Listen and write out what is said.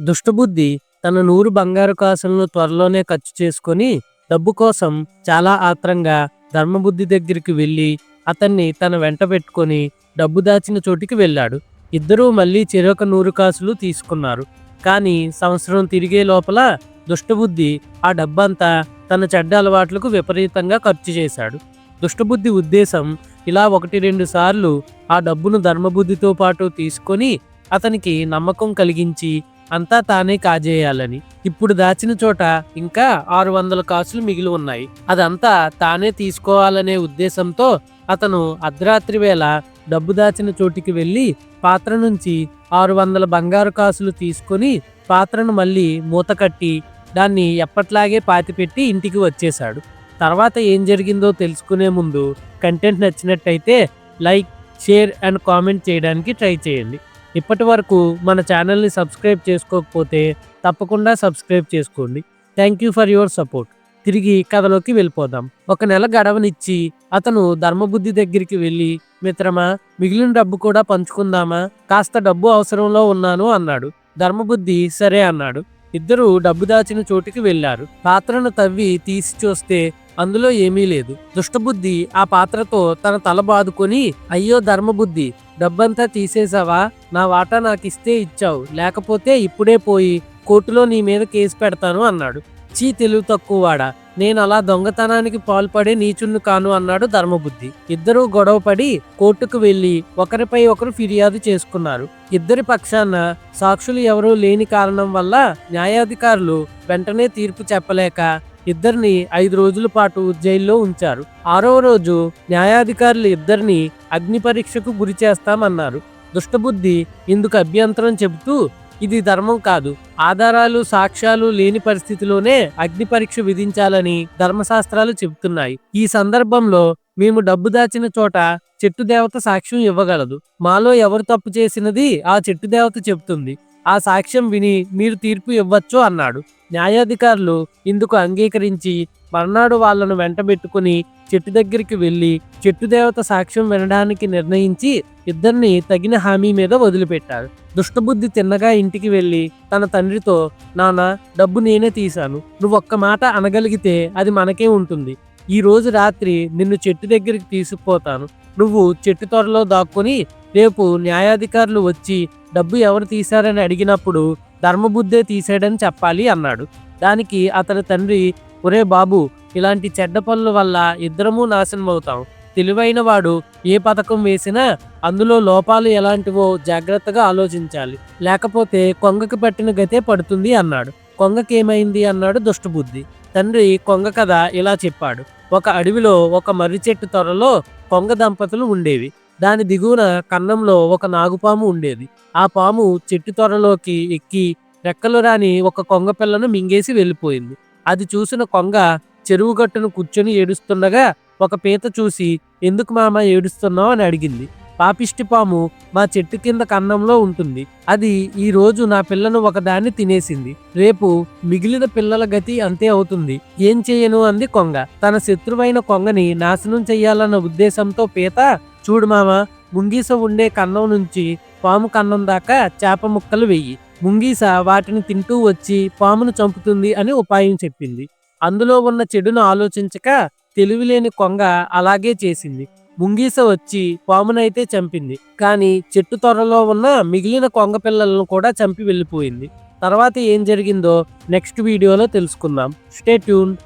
దుష్టబుద్ధి తన నూరు బంగారు కాసులను త్వరలోనే ఖర్చు చేసుకొని డబ్బు కోసం చాలా ఆత్రంగా ధర్మబుద్ధి దగ్గరికి వెళ్ళి అతన్ని తన వెంట పెట్టుకొని డబ్బు దాచిన చోటికి వెళ్ళాడు. ఇద్దరూ మళ్ళీ చెరొక నూరు కాసులు తీసుకున్నారు. కానీ సంవత్సరం తిరిగే లోపల దుష్టబుద్ధి ఆ డబ్బంతా తన చెడ్డ అలవాట్లకు విపరీతంగా ఖర్చు చేశాడు. దుష్టబుద్ధి ఉద్దేశం ఇలా ఒకటి రెండు సార్లు ఆ డబ్బును ధర్మబుద్ధితో పాటు తీసుకొని అతనికి నమ్మకం కలిగించి అంతా తానే కాజేయాలని. ఇప్పుడు దాచిన చోట ఇంకా ఆరు వందల కాసులు మిగిలి ఉన్నాయి. అదంతా తానే తీసుకోవాలనే ఉద్దేశంతో అతను అర్ధరాత్రి వేళ డబ్బు దాచిన చోటికి వెళ్ళి పాత్ర నుంచి ఆరు వందల బంగారు కాసులు తీసుకొని పాత్రను మళ్ళీ మూత కట్టి దాన్ని ఎప్పట్లాగే పాతిపెట్టి ఇంటికి వచ్చేశాడు. తర్వాత ఏం జరిగిందో తెలుసుకునే ముందు కంటెంట్ నచ్చినట్టయితే లైక్ షేర్ అండ్ కామెంట్ చేయడానికి ట్రై చేయండి. ఇప్పటి వరకు మన ఛానల్ని సబ్స్క్రైబ్ చేసుకోకపోతే తప్పకుండా సబ్స్క్రైబ్ చేసుకోండి. Thank you for your support. తిరిగి కథలోకి వెళ్ళిపోదాం. ఒక నెల గడవనిచ్చి అతను ధర్మబుద్ధి దగ్గరికి వెళ్ళి మిత్రమా మిగిలిన డబ్బు కూడా పంచుకుందామా? కాస్త డబ్బు అవసరంలో ఉన్నాను అన్నాడు. ధర్మబుద్ధి సరే అన్నాడు. ఇద్దరు డబ్బు దాచిన చోటికి వెళ్ళారు పాత్రను తవ్వి తీసి చూస్తే అందులో ఏమీ లేదు. దుష్టబుద్ధి ఆ పాత్రతో తన తల బాదుకొని అయ్యో ధర్మబుద్ధి డబ్బంతా తీసేసావా నా వాటా నాకిస్తే ఇచ్చావు. లేకపోతే ఇప్పుడే పోయి కోర్టులో నీ మీద కేసు పెడతాను అన్నాడు. చీ తెలివి తక్కువవాడా. నేను అలా దొంగతనానికి పాల్పడే నీచున్ను కాను అన్నాడు ధర్మబుద్ధి. ఇద్దరూ గొడవపడి కోర్టుకు వెళ్ళి ఒకరిపై ఒకరు ఫిర్యాదు చేసుకున్నారు. ఇద్దరి పక్షాన సాక్షులు ఎవరూ లేని కారణం వల్ల న్యాయాధికారులు వెంటనే తీర్పు చెప్పలేక ఇద్దరిని ఐదు రోజుల పాటు జైల్లో ఉంచారు. ఆరవ రోజు న్యాయాధికారులు ఇద్దరిని అగ్ని పరీక్షకు గురి చేస్తామన్నారు. దుష్టబుద్ధి ఇందుకు అభ్యంతరం చెబుతూ ఇది ధర్మం కాదు. ఆధారాలు సాక్ష్యాలు లేని పరిస్థితిలోనే అగ్ని పరీక్ష విధించాలని ధర్మశాస్త్రాలు చెబుతున్నాయి. ఈ సందర్భంలో మేము డబ్బు దాచిన చోట చెట్టు దేవత సాక్ష్యం ఇవ్వగలదు. మాలో ఎవరు తప్పు చేసినది ఆ చెట్టు దేవత చెబుతుంది. ఆ సాక్ష్యం విని మీరు తీర్పు ఇవ్వచ్చు అన్నాడు. న్యాయాధికారులు ఇందుకు అంగీకరించి మర్నాడు వాళ్ళను వెంటబెట్టుకుని చెట్టు దగ్గరికి వెళ్ళి చెట్టు దేవత సాక్ష్యం వినడానికి నిర్ణయించి ఇద్దరిని తగిన హామీ మీద వదిలిపెట్టారు. దుష్టబుద్ధి తిన్నగా ఇంటికి వెళ్ళి తన తండ్రితో నాన్న డబ్బు నేనే తీశాను. నువ్వు ఒక్క మాట అనగలిగితే అది మనకే ఉంటుంది. ఈ రోజు రాత్రి నిన్ను చెట్టు దగ్గరికి తీసుకుపోతాను. నువ్వు చెట్టు త్వరలో దాక్కుని రేపు న్యాయాధికారులు వచ్చి డబ్బు ఎవరు తీశారని అడిగినప్పుడు ధర్మబుద్ధే తీసాడని చెప్పాలి అన్నాడు. దానికి అతని తండ్రి ఒరే బాబు ఇలాంటి చెడ్డ పనుల వల్ల ఇద్దరము నాశనం అవుతాం తెలివైన వాడు ఏ పథకం వేసినా అందులో లోపాలు ఎలాంటివో జాగ్రత్తగా ఆలోచించాలి. లేకపోతే కొంగకి పట్టిన గతే పడుతుంది అన్నాడు. కొంగకేమైంది అన్నాడు దుష్టబుద్ధి. తండ్రి కొంగ కథ ఇలా చెప్పాడు. ఒక అడవిలో ఒక మర్రి చెట్టు త్వరలో కొంగ దంపతులు ఉండేవి. దాని దిగువన కన్నంలో ఒక నాగుపాము ఉండేది. ఆ పాము చెట్టు త్వరలోకి ఎక్కి రెక్కలు రాని ఒక కొంగ పిల్లను మింగేసి వెళ్ళిపోయింది. అది చూసిన కొంగ చెరువు గట్టును కూర్చొని ఏడుస్తుండగా ఒక పీత చూసి ఎందుకు మామ ఏడుస్తున్నావు? అని అడిగింది. పాపిష్టి పాము మా చెట్టు కింద కన్నంలో ఉంటుంది. అది ఈ రోజు నా పిల్లను ఒకదాన్ని తినేసింది. రేపు మిగిలిన పిల్లల గతి అంతే అవుతుంది. ఏం చేయను? అంది కొంగ. తన శత్రువైన కొంగని నాశనం చెయ్యాలన్న ఉద్దేశంతో పీత చూడు మామ ముంగీస ఉండే కన్నం నుంచి పాము కన్నం దాకా చేప ముక్కలు వెయ్యి. ముంగీస వాటిని తింటూ వచ్చి పామును చంపుతుంది అని ఉపాయం చెప్పింది. అందులో ఉన్న చెడును ఆలోచించక తెలివిలేని కొంగ అలాగే చేసింది. ముంగీస వచ్చి పామునైతే చంపింది. కానీ చెట్టు త్వరలో ఉన్న మిగిలిన కొంగ పిల్లలను కూడా చంపి వెళ్ళిపోయింది. తర్వాత ఏం జరిగిందో నెక్స్ట్ వీడియోలో తెలుసుకుందాం. Stay tune.